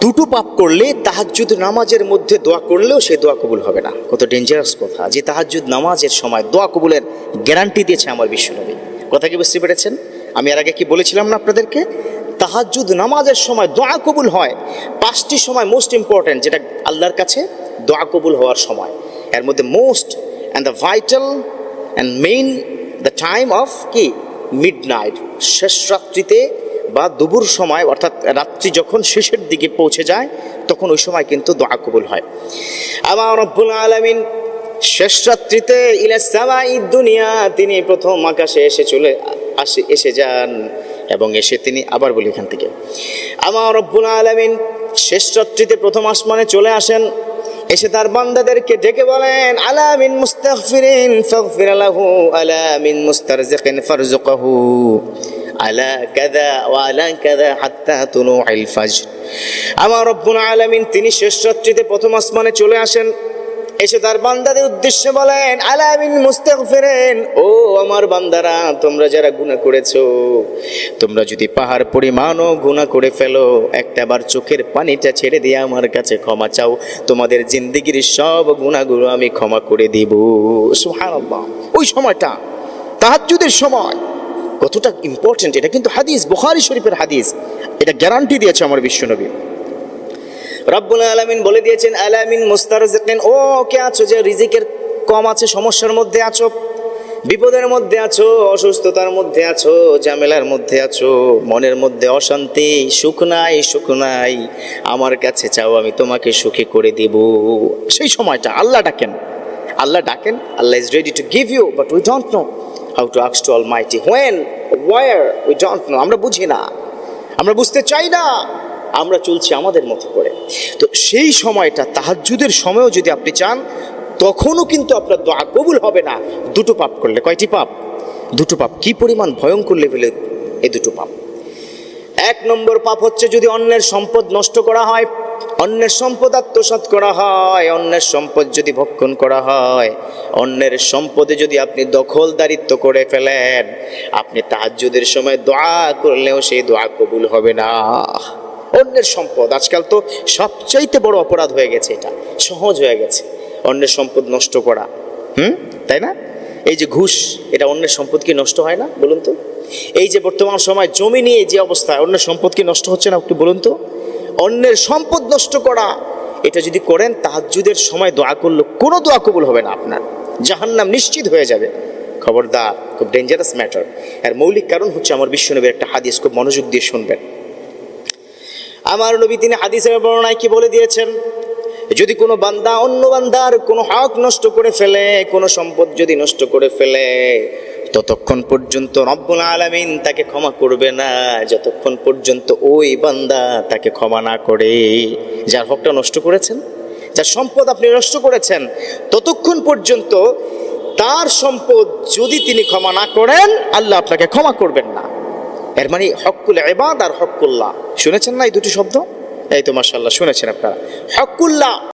দুটো পাপ করলে তাহাজ্জুদ নামাজের মধ্যে দোয়া করলেও সে দোয়া কবুল হবে না। কত ডেঞ্জারাস কথা। যে তাহাজ্জুদ নামাজের সময় দোয়া কবুলের গ্যারান্টি দিয়েছে আমার বিশ্বনবী। কথা কি বুঝতে পেরেছেন? আমি এর আগে কি বলেছিলাম না আপনাদেরকে? তাহাজ্জুদ নামাজের সময় দোয়া কবুল হয়। পাঁচটি সময় মোস্ট ইম্পর্ট্যান্ট যেটা আল্লাহর কাছে দোয়া কবুল হওয়ার সময়। এর মধ্যে most and the vital and main the time of কি? মিড নাইট শেষ রাত্রিতে বা দুপুর সময়, অর্থাৎ রাত্রি যখন শেষের দিকে পৌঁছে যায়, তখন ওই সময় কিন্তু দোয়া কবুল হয়। আমার আলামিন শেষ রাত্রিতে দুনিয়া, তিনি প্রথম আকাশে এসে চলে আসে, এসে যান এবং এসে তিনি আবার বলি এখান থেকে। আমার রব্বুল আলামিন শেষ রাত্রিতে প্রথম আসমানে চলে আসেন, এসে তার বান্দাদেরকে ডেকে বলেন, আলা মিন মুস্তাগফিরিন ফাগফির লাহু, আলা মিন মুস্তারজিকিন ফারজুকহু তুলুআল ফাজর। আমার রব্বুল আলামিন তিনি শেষ রাত্রিতে প্রথম আসমানে চলে আসেন। এসে তার বান্দাদের উদ্দেশ্যে বলেন আলামিন মুস্তাগফিরিন। ও আমার বান্দারা, তোমরা যারা গুনাহ করেছ, তোমরা যদি পাহাড় পরিমাণও গুনাহ করে ফেলো একটাবার চোখের পানিটা ছেড়ে দিয়ে আমার কাছে ক্ষমা চাও। তোমাদের জিন্দিগির সব গুণাগুলো আমি ক্ষমা করে দিব। সুবহানাল্লাহ। ওই সময়টা, তাহাজ্জুদের সময়। কতটা ইম্পর্টেন্ট এটা কিন্তু হাদিস, বুখারী শরীফের হাদিস। এটা গ্যারান্টি দিয়েছে আমার বিশ্বনবী রব্বুল আলামিন বলে দিয়েছেন আলামিন মুস্তারজিকিন, ও, কে আছো যে রিজিকের কম আছে, সমস্যার মধ্যে আছো? বিপদের মধ্যে আছো, অসুস্থতার মধ্যে আছো, ঝামেলার মধ্যে আছো, মনের মধ্যে অশান্তি, সুখ নাই সুখ নাই। আমার কাছে চাও, আমি তোমাকে সুখী করে দেব। সেই সময়টা আল্লাহ ডাকেন। আল্লাহ ডাকেন, Allah is ready to give you but we don't know how to আক্স to almighty when were we don't know আমরা বুঝি না। আমরা বুঝতে চাই না। আমরা চলছি আমাদের মতো করে। তো সেই সময়টা, তাহাজ্জুদের সময়ও যদি আপনি চান, তখনও কিন্তু আপনার দোয়া কবুল হবে না। দুটো পাপ করলে। কয়টি পাপ? দুটো পাপ। কি পরিমাণ ভয়ঙ্কর লেভেলে এই দুটো পাপ। এক নম্বর পাপ হচ্ছে যদি অন্যের সম্পদ নষ্ট করা হয় অন্যের সম্পদ আত্মসাৎ করা হয়, অন্যের সম্পদ যদি ভক্ষণ করা হয়, অন্যের সম্পদে যদি আপনি দখলদারিত্ব করে ফেলেন, আপনি তাহাজ্জুদের সময় দোয়া করলেও সেই দোয়া কবুল হবে না। অন্যের সম্পদ, আজকাল তো সবচাইতে বড় অপরাধ হয়ে গেছে এটা, সহজ হয়ে গেছে, অন্যের সম্পদ নষ্ট করা। হুম? তাই না? এই যে ঘুষ, এটা অন্যের সম্পদ কি নষ্ট হয় না? বলুন তো। এই যে বর্তমান সময় জমি নিয়ে যে অবস্থা, অন্যের সম্পদ কি নষ্ট হচ্ছে না? একটু বলুন তো। অন্যের সম্পদ নষ্ট করা। এটা যদি করেন, তাহাজ্জুদের সময় দোয়া করলে কোনো দোয়া কবুল হবে না আপনার। জাহান্নাম নিশ্চিত হয়ে যাবে। খবরদার, খুব ডেঞ্জারাস ম্যাটার এর মৌলিক কারণ হচ্ছে আমার বিশ্বনবীর একটা হাদিস, খুব মনোযোগ দিয়ে শুনবেন। আমার নবী তিনি হাদিসের বর্ণনায় কি বলে দিয়েছেন? যদি কোনো বান্দা, অন্য বান্দার কোনো হক নষ্ট করে ফেলে, কোনো সম্পদ যদি নষ্ট করে ফেলে ততক্ষণ পর্যন্ত রব্বুল আলামিন তাকে ক্ষমা করবে না, যতক্ষণ পর্যন্ত ওই বান্দা তাকে ক্ষমা না করে। যার হকটা নষ্ট করেছেন, যার সম্পদ আপনি নষ্ট করেছেন, ততক্ষণ পর্যন্ত তার সম্পদ যদি তিনি ক্ষমা না করেন, আল্লাহ আপনাকে ক্ষমা করবেন না। এর মানে হকুল এবাদ আর হকুল্লাহ। শুনেছেন না এই দুটি শব্দ? এই তো মাসাল্লাহ শুনেছেন আপনারা। হকুল্লাহ